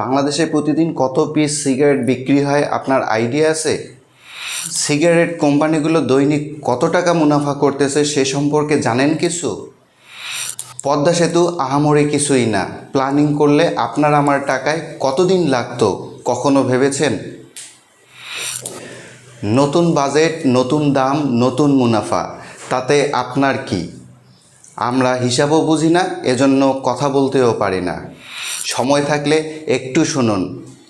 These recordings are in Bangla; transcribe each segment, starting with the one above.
বাংলাদেশে প্রতিদিন কত পিস সিগারেট বিক্রি হয়, আপনার আইডিয়া আছে? সিগারেট কোম্পানিগুলো দৈনিক কত টাকা মুনাফা করতেছে, সে সম্পর্কে জানেন কিছু? পদ্মা সেতু আহামরি কিছুই না। প্ল্যানিং করলে আপনার আমার টাকায় কতদিন লাগতো, কখনো ভেবেছেন? নতুন বাজেট নতুন দাম, নতুন মুনাফা, তাতে আপনার কি? আমরা হিসাবও বুঝি না, এজন্য কথা বলতেও পারি না। সময় থাকলে একটু শুনুন,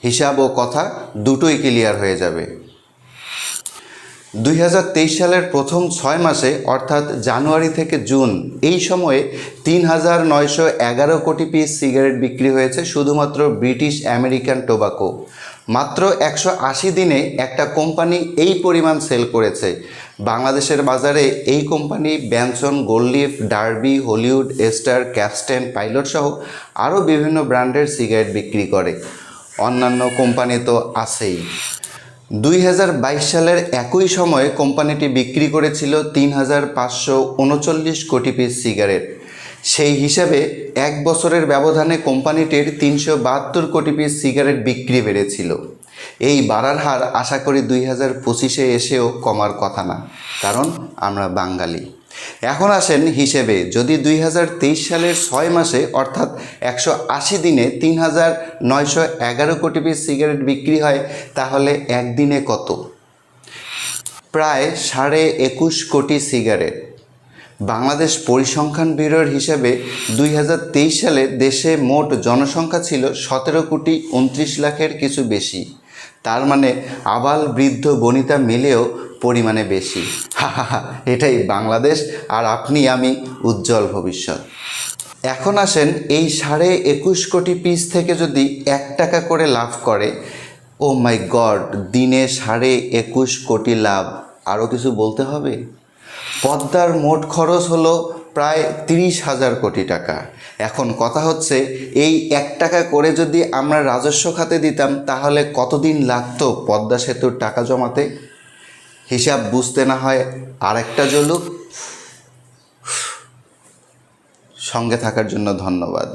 হিসাব ও কথা দুটোই ক্লিয়ার হয়ে যাবে। দুই হাজার তেইশ সালের প্রথম ছয় মাসে, অর্থাৎ জানুয়ারি থেকে জুন, এই সময়ে তিন হাজার নয়শো এগারো কোটি পিস সিগারেট বিক্রি হয়েছে শুধুমাত্র ব্রিটিশ আমেরিকান টোবাকো মাত্র একশো আশি দিনে একটা কোম্পানি এই পরিমাণ সেল করেছে। বাংলাদেশের বাজারে এই company Benson, Goldleaf, Derby, Hollywood ester ক্যাস্টেন পাইলট সহ আরও বিভিন্ন ব্র্যান্ডের সিগারেট বিক্রি করে। অন্যান্য কোম্পানি তো আছেই। দুই হাজার বাইশ সালের একই সময়ে কোম্পানিটি বিক্রি করেছিল তিন হাজার পাঁচশো উনচল্লিশ কোটি পিস সিগারেট। সেই হিসাবে এক বছরের ব্যবধানে কোম্পানিটির তিনশো বাহাত্তর কোটি পিস সিগারেট বিক্রি বেড়েছিল। এই বাড়ার হার আশা করি দুই হাজার পঁচিশে এসেও কমার কথা না, কারণ আমরা বাঙালি। এখন আসেন হিসেবে, যদি দুই হাজার তেইশ সালের ছয় মাসে, অর্থাৎ একশো আশি দিনে তিন হাজার নয়শো এগারো কোটি পিস সিগারেট বিক্রি হয়, তাহলে একদিনে কত? প্রায় সাড়ে একুশ কোটি সিগারেট বাংলাদেশ পরিসংখ্যান ব্যুরোর হিসাবে দুই সালে দেশে মোট জনসংখ্যা ছিল সতেরো কোটি উনত্রিশ লাখের কিছু বেশি। তার মানে আবাল বৃদ্ধ বনিতা মিলেও পরিমাণে বেশি। হাহাহা, এটাই বাংলাদেশ আর আপনি আমি উজ্জ্বল ভবিষ্যৎ। এখন আসেন এই সাড়ে একুশ কোটি পিস থেকে যদি এক টাকা করে লাভ করে ও মাই গড দিনে সাড়ে একুশ কোটি লাভ। আরও কিছু বলতে হবে? পদ্মার মোট খরচ হলো প্রায় তিরিশ হাজার কোটি টাকা। এখন কথা হচ্ছে, এই এক টাকা করে যদি আমরা রাজস্ব খাতে দিতাম, তাহলে কতদিন লাগতো পদ্মা সেতুর টাকা জমাতে? হিসাব বুঝতে না হয় আরেকটা জ্বলুক সঙ্গে থাকার জন্য ধন্যবাদ।